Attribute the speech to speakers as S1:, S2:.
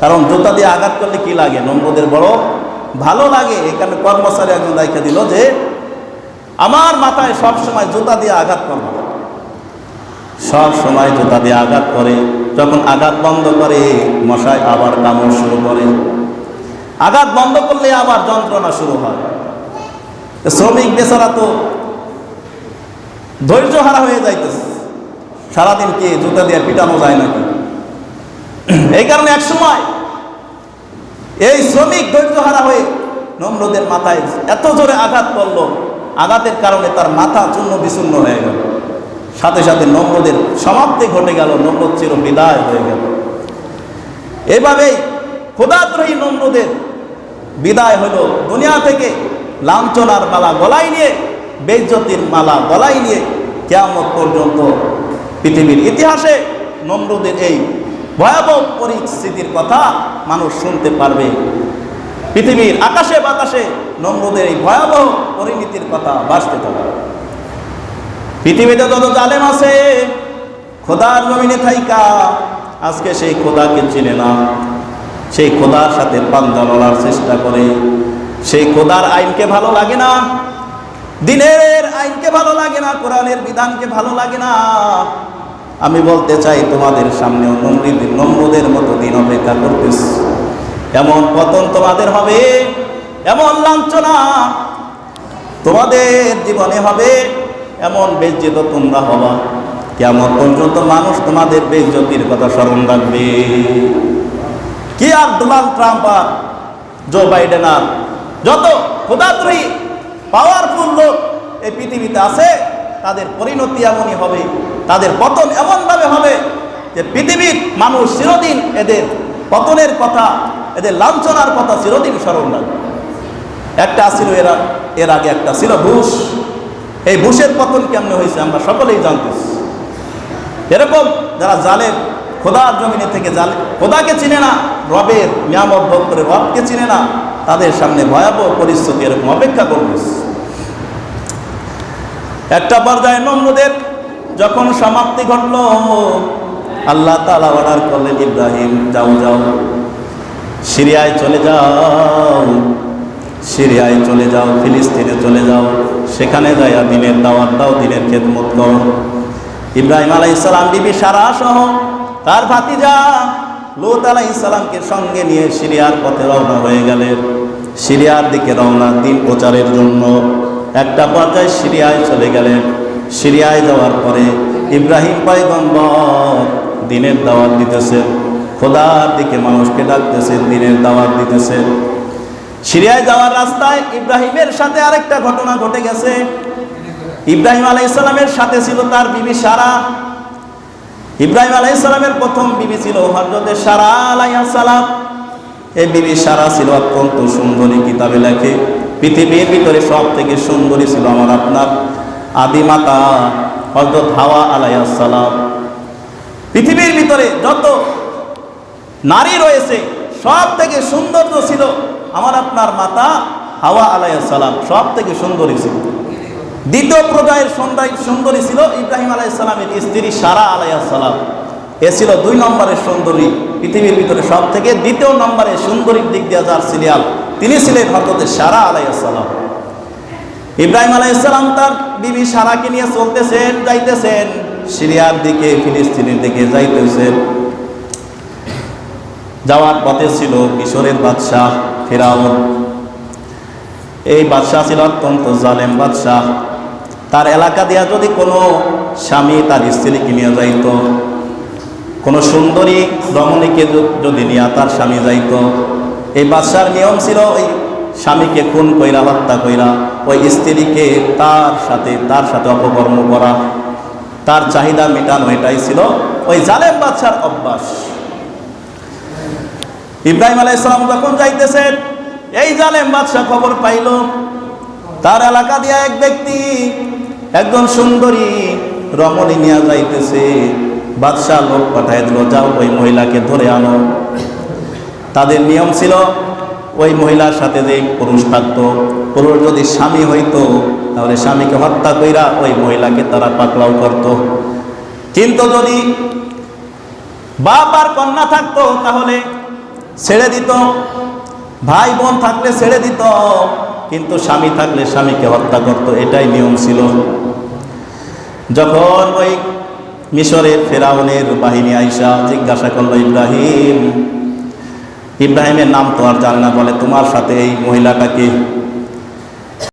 S1: কারণ জুতা দিয়ে আঘাত করলে কি লাগে? নম্রদের বড় ভালো লাগে। এখানে কর্মচারী একজন দায়িত্ব দিল যে, আমার মাথায় সব সময় জুতা দিয়ে আঘাত করব সব সময় জুতা দিয়ে আঘাত করে। যখন আঘাত বন্ধ করে মশায় আবার কামড় শুরু করে। আঘাত বন্ধ করলে আবার যন্ত্রণা শুরু হয়। শ্রমিক বেচারা তো ধৈর্য হারা হয়ে যাইতেছে। সারাদিন কে জুতা দিয়ে পিটানো যায় নাকি? এই কারণে এক সময় এই শ্রমিক ধৈর্য হারা হয়ে নম্রদের মাথায় এত জোরে আঘাত করল। আঘাতের কারণে তার মাথা চূর্ণ বিচূর্ণ হয়ে গেল। সাথে সাথে নম্রদের সমাপ্তি ঘটে গেল নম্র চির বিদায় হয়ে গেল। এভাবেই খোদাদ্রোহী নম্রদের বিদায় হলো। দুনিয়া থেকে লাঞ্ছনার মালা গলায় নিয়ে বেজ্জতির মালা গলায় নিয়ে, কেয়ামত পর্যন্ত পৃথিবীর ইতিহাসে নম্রদের এই ভয়াবহ পরিস্থিতির কথা মানুষ শুনতে পারবে। পৃথিবীর আকাশে বাতাসে নম্রদের এই ভয়াবহ পরিণতির কথা বাঁচতে থাকবে পৃথিবীতে যত জালেম আছে, খোদার জমিনে থাইকা, আজকে সেই খোদাকে চিনে না। সেই খোদার সাথে পাঞ্জা লড়ার চেষ্টা করে। সেই খোদার আইনকে ভালো লাগে না। দিনের আইনকে ভালো লাগে না, কোরআনের বিধানকে ভালো লাগে না। আমি বলতে চাই তোমাদের সামনে নম্রদের নম্রদের মতো দিন অপেক্ষা করতেছ। এমন পতন তোমাদের হবে, এমন লাঞ্ছনা তোমাদের জীবনে হবে, এমন বেজ্জিত তোমরা হবা। কেমন পর্যন্ত মানুষ তোমাদের বেজ্জতির কথা স্মরণ রাখবে। কি আর ডোনাল্ড ট্রাম্প আর জো বাইডেন আর যত ক্ষুদাত্রী পাওয়ারফুল লোক এই পৃথিবীতে আছে তাদের পরিণতি এমনই হবে, তাদের পতন এমনভাবে হবে যে পৃথিবীর মানুষ চিরদিন এদের পতনের কথা, এদের লাঞ্ছনার কথা চিরদিন স্মরণ রাখবে। একটা ছিল এরা, এর আগে একটা ছিল বুশ। এই বুশের পতন কেমনে হয়েছে আমরা সকলেই জানতেছি এরকম যারা জালে, খোদার জমিনে থেকে জালে, খোদাকে চিনে না, রবের নিয়ামত ভোগ করে রবকে চিনে না, তাদের সামনে ভয়াবহ পরিস্থিতি এরকম অপেক্ষা করতেছে একটা পর্যায়ে নম্রদের যখন সমাপ্তি ঘটল, আল্লাহ তালা অর্ডার করলেন, ইব্রাহিম, যাও যাও। সিরিয়ায় চলে যাও। সিরিয়ায় চলে যাও, ফিলিস্তিনে চলে যাও। সেখানে যাইয়া দিনের দাওয়াত দাও দিনের খেদমত করো। ইব্রাহিম আলাই ইসলাম বিবি সারা সহ তার ভাতিজা লুত আলাই ইসলামকে সঙ্গে নিয়ে সিরিয়ার পথে রওনা হয়ে গেলেন। সিরিয়ার দিকে রওনা দিন প্রচারের জন্য। একটা পর্যায়ে সিরিয়ায় চলে গেলেন। সিরিয়ায় যাওয়ার পরে ইব্রাহিম পয়গম্বর দিনের দাওয়াত দিতেছে। খোদার দিকে মানুষকে ডাকতেছেন দিনের দাওয়াত দিতেছে। সিরিয়ায় যাওয়ার রাস্তায় ইব্রাহিমের সাথে আরেকটা ঘটনা ঘটে গেছে। ইব্রাহিম আলাই ইসলামের সাথে ছিল তার বিবি সারা। ইব্রাহিম আলাই ইসলামের প্রথম বিবি ছিল হজরতে সারা আলাইসালাম এই বিবি সারা ছিল অত্যন্ত সুন্দরী, কিতাবে লেখে। পৃথিবীর ভিতরে সব থেকে সুন্দরী ছিল আমার আপনার আদিমাতা হজরত হাওয়া আলাইসালাম পৃথিবীর ভিতরে যত নারী রয়েছে সব থেকে সৌন্দর্য ছিল আমার আপনার মাতা হাওয়া আলাইসালাম সব থেকে সুন্দরী ছিল। দ্বিতীয় পর্যায়ের সুন্দরী সুন্দরী ছিল ইব্রাহিম আলাইসালামের স্ত্রী সারা আলাইসালাম এ ছিল দুই নম্বরের সুন্দরী, পৃথিবীর ভিতরে সব থেকে দ্বিতীয় নম্বরে সুন্দরীর দিক দিয়ে যার সিরিয়াল তিনি ছিলেন হরকতের সারা আলাইসালাম ইব্রাহিম আলাইসালাম তার বিবি সারাকে নিয়ে চলতেছেন, যাইতেছেন। সিরিয়ার দিকে, ফিলিস্তিনের দিকে যাইতেছেন। যাওয়ার পথে ছিল কিশোরের বাদশাহ ফেরাউন। এই বাদশাহ ছিল অত্যন্ত জালেম বাদশাহ। তার এলাকা দিয়া যদি কোনো স্বামী তার স্ত্রীকে নিয়ে যাইত, কোনো সুন্দরী রমণীকে যদি নিয়ে তার স্বামী যাইত এই বাদশার নিয়ম ছিল, ওই স্বামীকে খুন কইরা, হত্যা কইরা, ওই স্ত্রীকে তার সাথে তার সাথে অপকর্ম করা। তার চাহিদা মেটানো এটাই ছিল ওই জালেম বাদশার অভ্যাস। ইব্রাহিম আলাই আলাইসালাম যখন যাইতেছেন, এই জালেম বাদশাহ খবর পাইল, তার এলাকা দিয়া এক ব্যক্তি, একজন সুন্দরী রমণী নিয়ে যাইতেছে। বাদশাহ লোক পাঠায় দিল, যাও ওই মহিলাকে ধরে আনো। তাদের নিয়ম ছিল, ওই মহিলার সাথে যে পুরুষ থাকতো, পুরুষ যদি স্বামী হইতো, তাহলে স্বামীকে হত্যা কইরা ওই মহিলাকে তারা পাকড়াও করত। কিন্তু যদি বাপ আর কন্যা থাকতো, তাহলে ছেড়ে দিত, ভাই বোন থাকলে ছেড়ে দিত, কিন্তু স্বামী থাকলে স্বামীকে হত্যা করত, এটাই নিয়ম ছিল। যখন ওই মিশরের ফেরাউনের বাহিনী আইসা জিজ্ঞাসা করল, ইব্রাহিম ইব্রাহিমের নাম তো আর জানে না বলে তোমার সাথে এই মহিলাটাকে